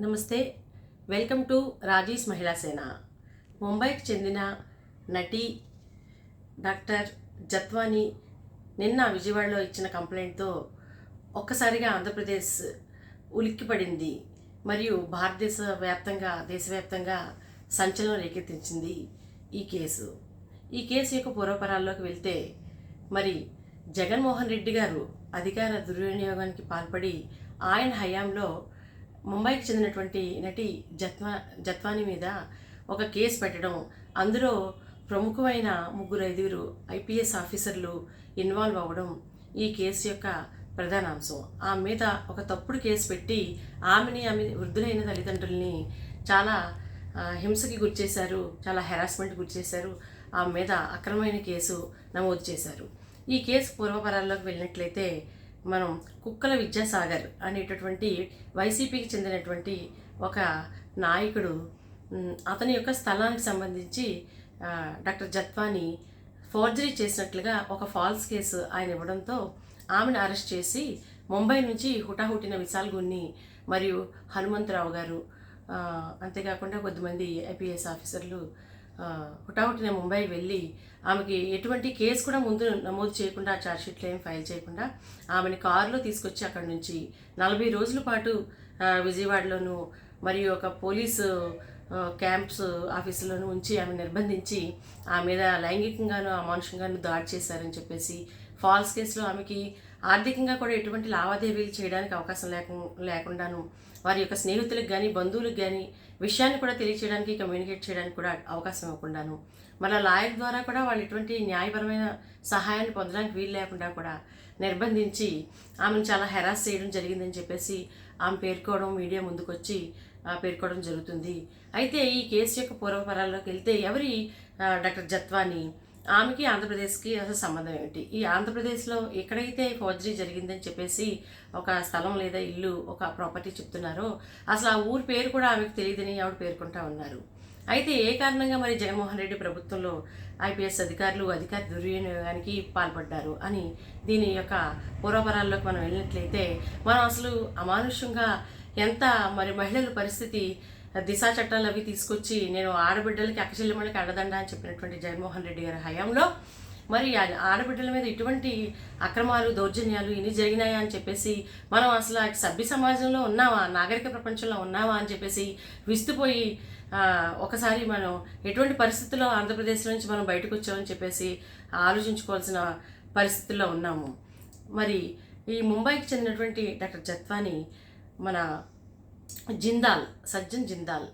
నమస్తే welcome to Raji's Mahila సేన. ముంబైకి చెందిన నటి డాక్టర్ జత్వాని నిన్న విజయవాడలో ఇచ్చిన కంప్లైంట్తో ఒక్కసారిగా ఆంధ్రప్రదేశ్ ఉలిక్కిపడింది. మరియు భారతదేశ వ్యాప్తంగా దేశవ్యాప్తంగా సంచలనం రేకెత్తించింది ఈ కేసు. ఈ కేసు యొక్క పూర్వపరాల్లోకి వెళ్తే మరి జగన్మోహన్ రెడ్డి గారు అధికార దుర్వినియోగానికి పాల్పడి ఆయన హయాంలో ముంబైకి చెందినటువంటి నటి జత్వా జత్వాని మీద ఒక కేసు పెట్టడం అందులో ప్రముఖమైన ముగ్గురు ఐదుగురు ఐపీఎస్ ఆఫీసర్లు ఇన్వాల్వ్ అవ్వడం ఈ కేసు యొక్క ప్రధాన అంశం. ఆమె మీద ఒక తప్పుడు కేసు పెట్టి ఆమెని ఆమె వృద్ధులైన తల్లిదండ్రుల్ని చాలా హింసకి గురిచేశారు చాలా హెరాస్మెంట్ గురిచేశారు ఆమె మీద అక్రమమైన కేసు నమోదు చేశారు. ఈ కేసు పూర్వపరాల్లోకి వెళ్ళినట్లయితే మనం కుక్కల విద్యాసాగర్ అనేటటువంటి వైసీపీకి చెందినటువంటి ఒక నాయకుడు అతని యొక్క స్థలానికి సంబంధించి డాక్టర్ జత్వాని ఫోర్జరీ చేసినట్లుగా ఒక ఫాల్స్ కేసు ఆయన ఇవ్వడంతో ఆమెను అరెస్ట్ చేసి ముంబై నుంచి హుటాహుటిన విశాల్ గున్ని మరియు హనుమంతరావు గారు అంతేకాకుండా కొద్దిమంది ఐపీఎస్ ఆఫీసర్లు హుటాహుటిన ముంబై వెళ్ళి ఆమెకి ఎటువంటి కేసు కూడా ముందు నమోదు చేయకుండా ఛార్జ్షీట్లు ఏం ఫైల్ చేయకుండా ఆమెని కారులో తీసుకొచ్చి అక్కడి నుంచి నలభై రోజుల పాటు విజయవాడలోనూ విజయవాడలోను మరియు ఒక పోలీసు క్యాంప్స్ ఆఫీసులోను ఉంచి ఆమె నిర్బంధించి ఆమె మీద లైంగికంగాను అమానుషంగాను దాడి చేశారని చెప్పేసి ఫాల్స్ కేసులో ఆమెకి ఆర్థికంగా కూడా ఎటువంటి లావాదేవీలు చేయడానికి అవకాశం లేక లేకుండాను వారి యొక్క స్నేహితులకు కానీ బంధువులకు కానీ విషయాన్ని కూడా తెలియచేయడానికి కమ్యూనికేట్ చేయడానికి కూడా అవకాశం ఇవ్వకుండాను. మన లాయర్ ద్వారా కూడా వాళ్ళు ఎటువంటి న్యాయపరమైన సహాయాన్ని పొందడానికి వీలు లేకుండా కూడా నిర్బంధించి ఆమెను చాలా హెరాస్ చేయడం జరిగిందని చెప్పేసి ఆమె పేర్కోవడం మీడియా ముందుకొచ్చి పేర్కోవడం జరుగుతుంది. అయితే ఈ కేసు యొక్క పూర్వపరాల్లోకి వెళ్తే ఎవరి డాక్టర్ జత్వాని ఆమెకి ఆంధ్రప్రదేశ్కి అసలు సంబంధం ఏమిటి? ఈ ఆంధ్రప్రదేశ్లో ఎక్కడైతే ఫోర్జరీ జరిగిందని చెప్పేసి ఒక స్థలం లేదా ఇల్లు ఒక ప్రాపర్టీ చెప్తున్నారో అసలు ఆ ఊరి పేరు కూడా ఆమెకు తెలియదని ఆవిడ పేర్కొంటా ఉన్నారు. అయితే ఏ కారణంగా మరి జగన్మోహన్ రెడ్డి ప్రభుత్వంలో ఐపీఎస్ అధికారులు అధికార దుర్వినియోగానికి పాల్పడ్డారు అని దీని యొక్క పూర్వపరాల్లోకి మనం వెళ్ళినట్లయితే మనం అసలు అమానుష్యంగా ఎంత మరి మహిళల పరిస్థితి దిశా చట్టాలు అవి తీసుకొచ్చి నేను ఆడబిడ్డలకి అక్కచెల్లెమ్మలకి అండదండ అని చెప్పినటువంటి జగన్మోహన్ రెడ్డి గారి హయాంలో మరి ఆడబిడ్డల మీద ఇటువంటి అక్రమాలు దౌర్జన్యాలు ఇన్ని జరిగినాయా అని చెప్పేసి మనం అసలు సభ్య సమాజంలో ఉన్నామా నాగరిక ప్రపంచంలో ఉన్నావా అని చెప్పేసి విస్తుపోయి ఒకసారి మనం ఎటువంటి పరిస్థితుల్లో ఆంధ్రప్రదేశ్ నుంచి మనం బయటకు వచ్చామని చెప్పేసి ఆలోచించుకోవాల్సిన పరిస్థితుల్లో ఉన్నాము. మరి ఈ ముంబైకి చెందినటువంటి డాక్టర్ జత్వాని మన జిందాల్ సజ్జన్ జిందాల్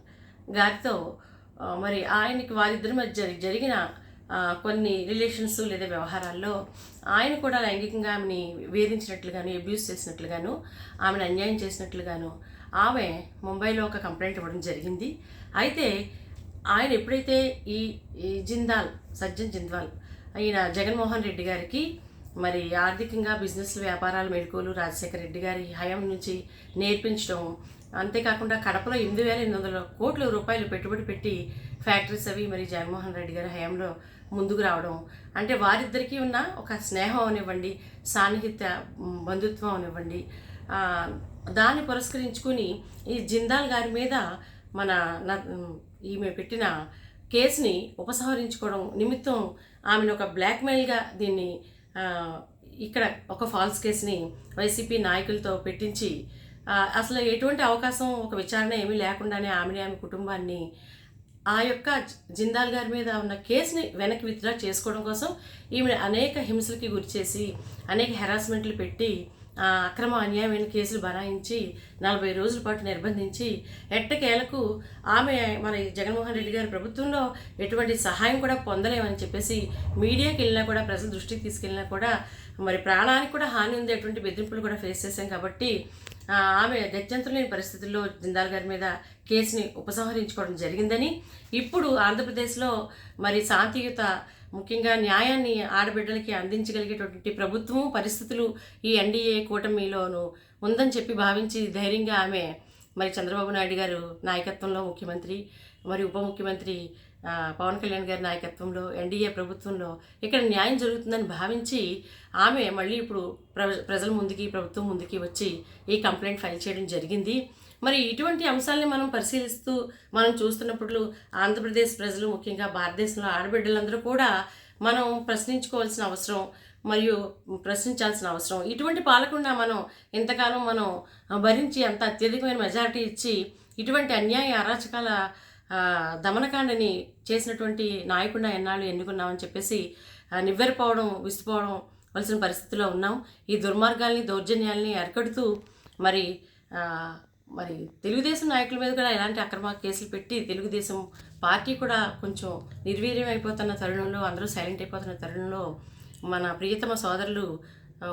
గారితో మరి ఆయనకి వారిద్దరి మధ్య జరిగిన కొన్ని రిలేషన్స్ లేదా వ్యవహారాల్లో ఆయన కూడా లైంగికంగా ఆమెని వేధించినట్లుగాను అబ్యూస్ చేసినట్లుగాను ఆమెను అన్యాయం చేసినట్లుగాను ఆమె ముంబైలో ఒక కంప్లైంట్ ఇవ్వడం జరిగింది. అయితే ఆయన ఎప్పుడైతే ఈ ఈ జిందాల్ సజ్జన్ జిందాల్ ఈయన జగన్మోహన్ రెడ్డి గారికి మరి ఆర్థికంగా బిజినెస్ వ్యాపారాలు మెడుకోలు రాజశేఖర రెడ్డి గారి హయాం నుంచి నేర్పించడం అంతేకాకుండా కడపలో ఎనిమిది వేల ఎనిమిది వందల కోట్ల రూపాయలు పెట్టుబడి పెట్టి ఫ్యాక్టరీస్ అవి మరి జగన్మోహన్ రెడ్డి గారి హయాంలో ముందుకు రావడం. అంటే వారిద్దరికీ ఉన్న ఒక స్నేహం అనివ్వండి సాన్నిహిత్య బంధుత్వం అనివ్వండి దాన్ని పురస్కరించుకుని ఈ జిందాల్ గారి మీద మన న- ఈమె పెట్టిన కేసుని ఉపసంహరించుకోవడం నిమిత్తం ఆమెను ఒక బ్లాక్మెయిల్గా దీన్ని ఇక్కడ ఒక ఫాల్స్ కేసుని వైసీపీ నాయకులతో పెట్టించి అసలు ఎటువంటి అవకాశం ఒక విచారణ ఏమీ లేకుండానే ఆమెని ఆమె కుటుంబాన్ని ఆ యొక్క జిందాల్ గారి మీద ఉన్న కేసుని వెనక్కి విత్డ్రా చేసుకోవడం కోసం ఈమె అనేక హింసలకి గురిచేసి అనేక హెరాస్మెంట్లు పెట్టి అక్రమ అన్యాయమైన కేసులు బనాయించి నలభై రోజుల పాటు నిర్బంధించి ఎట్టకేలకు ఆమె మన జగన్మోహన్ రెడ్డి గారి ప్రభుత్వంలో ఎటువంటి సహాయం కూడా పొందలేమని చెప్పేసి మీడియాకి వెళ్ళినా కూడా ప్రజల దృష్టికి తీసుకెళ్ళినా కూడా మరి ప్రాణానికి కూడా హాని ఉంది బెదిరింపులు కూడా ఫేస్ చేశాం కాబట్టి ఆమె గత్యంతరం లేని పరిస్థితుల్లో జిందాల్ గారి మీద కేసుని ఉపసంహరించుకోవడం జరిగిందని ఇప్పుడు ఆంధ్రప్రదేశ్లో మరి శాంతియుత ముఖ్యంగా న్యాయాన్ని ఆడబిడ్డలకి అందించగలిగేటటువంటి ప్రభుత్వం పరిస్థితులు ఈ ఎన్డీఏ కూటమిలోను ఉందని చెప్పి భావించి ధైర్యంగా ఆమె మరి చంద్రబాబు నాయుడు గారు నాయకత్వంలో ముఖ్యమంత్రి మరి ఉప ముఖ్యమంత్రి పవన్ కళ్యాణ్ గారి నాయకత్వంలో ఎన్డీఏ ప్రభుత్వంలో ఇక్కడ న్యాయం జరుగుతుందని భావించి ఆమె మళ్ళీ ఇప్పుడు ప్ర ప్రజల ముందుకి ప్రభుత్వం ముందుకి వచ్చి ఈ కంప్లైంట్ ఫైల్ చేయడం జరిగింది. మరి ఇటువంటి అంశాలని మనం పరిశీలిస్తూ మనం చూస్తున్నప్పుడు ఆంధ్రప్రదేశ్ ప్రజలు ముఖ్యంగా భారతదేశంలో ఆడబిడ్డలందరూ కూడా మనం ప్రశ్నించుకోవాల్సిన అవసరం మరియు ప్రశ్నించాల్సిన అవసరం. ఇటువంటి పాలకుండా మనం ఇంతకాలం మనం భరించి అంత అత్యధికమైన మెజారిటీ ఇచ్చి ఇటువంటి అన్యాయ అరాచకాల దమనకాండని చేసినటువంటి నాయకుండా ఎన్నాళ్ళు ఎన్నుకున్నామని చెప్పేసి నివ్వెరపోవడం విసిపోవడం వలసిన పరిస్థితిలో ఉన్నాం. ఈ దుర్మార్గాల్ని దౌర్జన్యాల్ని అరికడుతూ మరి మరి తెలుగుదేశం నాయకుల మీద కూడా ఎలాంటి అక్రమ కేసులు పెట్టి తెలుగుదేశం పార్టీ కూడా కొంచెం నిర్వీర్యం అయిపోతున్న తరుణంలో అందరూ సైలెంట్ అయిపోతున్న తరుణంలో మన ప్రియతమ సోదరులు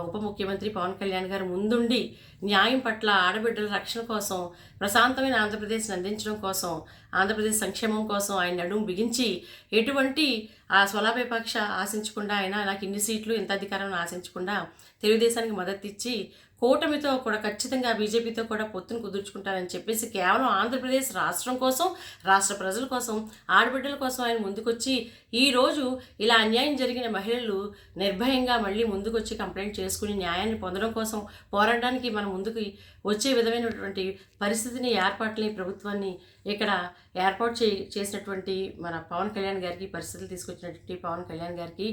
ఉప ముఖ్యమంత్రి పవన్ కళ్యాణ్ గారు ముందుండి న్యాయం పట్ల ఆడబిడ్డల రక్షణ కోసం ప్రశాంతమైన ఆంధ్రప్రదేశ్ని అందించడం కోసం ఆంధ్రప్రదేశ్ సంక్షేమం కోసం ఆయన నడుము బిగించి ఎటువంటి ఆ స్వలాభేపక్ష ఆశించకుండా ఆయన నాకు ఇన్ని సీట్లు ఇంత అధికారం ఆశించకుండా తెలుగుదేశానికి మద్దతు ఇచ్చి కూటమితో కూడా ఖచ్చితంగా బీజేపీతో కూడా పొత్తును కుదుర్చుకుంటారని చెప్పేసి కేవలం ఆంధ్రప్రదేశ్ రాష్ట్రం కోసం రాష్ట్ర ప్రజల కోసం ఆడబిడ్డల కోసం ఆయన ముందుకొచ్చి ఈరోజు ఇలా అన్యాయం జరిగిన మహిళలు నిర్భయంగా మళ్ళీ ముందుకొచ్చి కంప్లైంట్ చేసుకుని న్యాయాన్ని పొందడం కోసం పోరాడడానికి మనం ముందుకు వచ్చే విధమైనటువంటి పరిస్థితిని ఏర్పాట్లని ప్రభుత్వాన్ని ఇక్కడ ఏర్పాటు చే చేసినటువంటి మన పవన్ కళ్యాణ్ గారికి పరిస్థితులు తీసుకొచ్చినటువంటి పవన్ కళ్యాణ్ గారికి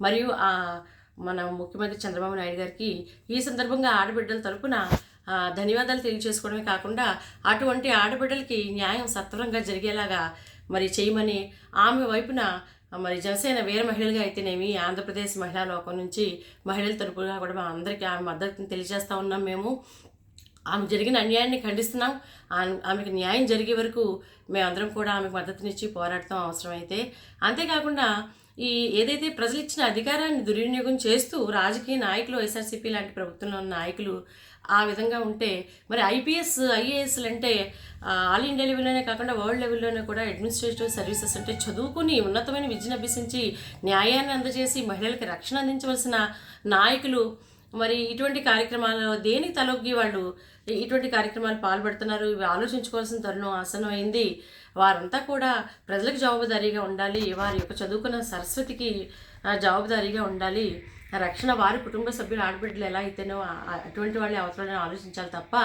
మరియు ఆ మన ముఖ్యమంత్రి చంద్రబాబు నాయుడు గారికి ఈ సందర్భంగా ఆడబిడ్డల తరపున ధన్యవాదాలు తెలియజేసుకోవడమే కాకుండా అటువంటి ఆడబిడ్డలకి న్యాయం సత్వరంగా జరిగేలాగా మరి చేయమని ఆమె వైపున మరి జనసేన వీర మహిళలుగా అయితేనేమి ఆంధ్రప్రదేశ్ మహిళా లోకం నుంచి మహిళల తరపున కూడా మా అందరికీ ఆమె మద్దతుని తెలియజేస్తూ ఉన్నాం మేము. ఆమె జరిగిన అన్యాయాన్ని ఖండిస్తున్నాం. ఆమె- ఆమెకు న్యాయం జరిగే వరకు మేమందరం కూడా ఆమెకు మద్దతునిచ్చి పోరాడటం అవసరమైతే. అంతేకాకుండా ఈ ఏదైతే ప్రజలు ఇచ్చిన అధికారాన్ని దుర్వినియోగం చేస్తూ రాజకీయ నాయకులు వైఎస్ఆర్సీపీ లాంటి ప్రభుత్వంలో ఉన్న నాయకులు ఆ విధంగా ఉంటే మరి ఐపీఎస్ ఐఏఎస్లు అంటే ఆల్ ఇండియా లెవెల్లోనే కాకుండా వరల్డ్ లెవెల్లోనే కూడా అడ్మినిస్ట్రేటివ్ సర్వీసెస్ అంటే చదువుకుని ఉన్నతమైన విద్యను అభ్యసించి న్యాయాన్ని అందజేసి మహిళలకు రక్షణ అందించవలసిన నాయకులు మరి ఇటువంటి కార్యక్రమాలలో దేనికి తలొగ్గి వాళ్ళు ఇటువంటి కార్యక్రమాలు పాల్పడుతున్నారు? ఇవి ఆలోచించుకోవాల్సిన తరుణం ఆసనం అయింది వారంతా కూడా ప్రజలకు జవాబుదారీగా ఉండాలి. వారి యొక్క చదువుకున్న సరస్వతికి జవాబుదారీగా ఉండాలి. రక్షణ వారి కుటుంబ సభ్యులు ఆడబిడ్డలు ఎలా అయితేనో అటువంటి వాళ్ళే అవసరాలను ఆలోచించాలి తప్ప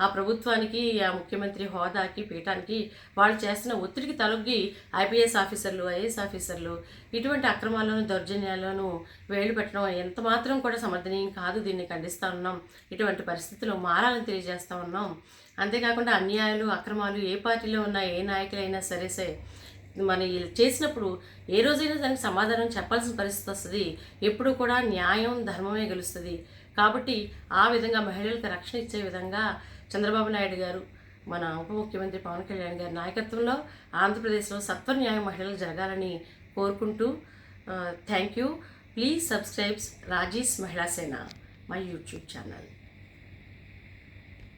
ఆ ప్రభుత్వానికి ఆ ముఖ్యమంత్రి హోదాకి పీఠానికి వాళ్ళు చేస్తున్న ఒత్తిడికి తలొగ్గి ఐపీఎస్ ఆఫీసర్లు ఐఏఎస్ ఆఫీసర్లు ఇటువంటి అక్రమాలను దౌర్జన్యాలను వేలు పెట్టడం ఎంత మాత్రం కూడా సమర్థనీయం కాదు. దీన్ని ఖండిస్తూ ఉన్నాం. ఇటువంటి పరిస్థితులు మారాలని తెలియజేస్తూ ఉన్నాం. అంతేకాకుండా అన్యాయాలు అక్రమాలు ఏ పార్టీలో ఉన్నా ఏ నాయకులైనా సరే సరే మన ఇలా చేసినప్పుడు ఏ రోజైనా దానికి సమాధానం చెప్పాల్సిన పరిస్థితి వస్తుంది. ఎప్పుడు కూడా న్యాయం ధర్మమే గెలుస్తుంది. కాబట్టి ఆ విధంగా మహిళలకు రక్షణ ఇచ్చే విధంగా చంద్రబాబు నాయుడు గారు మన ఉప ముఖ్యమంత్రి పవన్ కళ్యాణ్ గారి నాయకత్వంలో ఆంధ్రప్రదేశ్లో సత్వ న్యాయం మహిళలు జరగాలని కోరుకుంటూ thank you please subscribes Raji's Mahila Sena my YouTube channel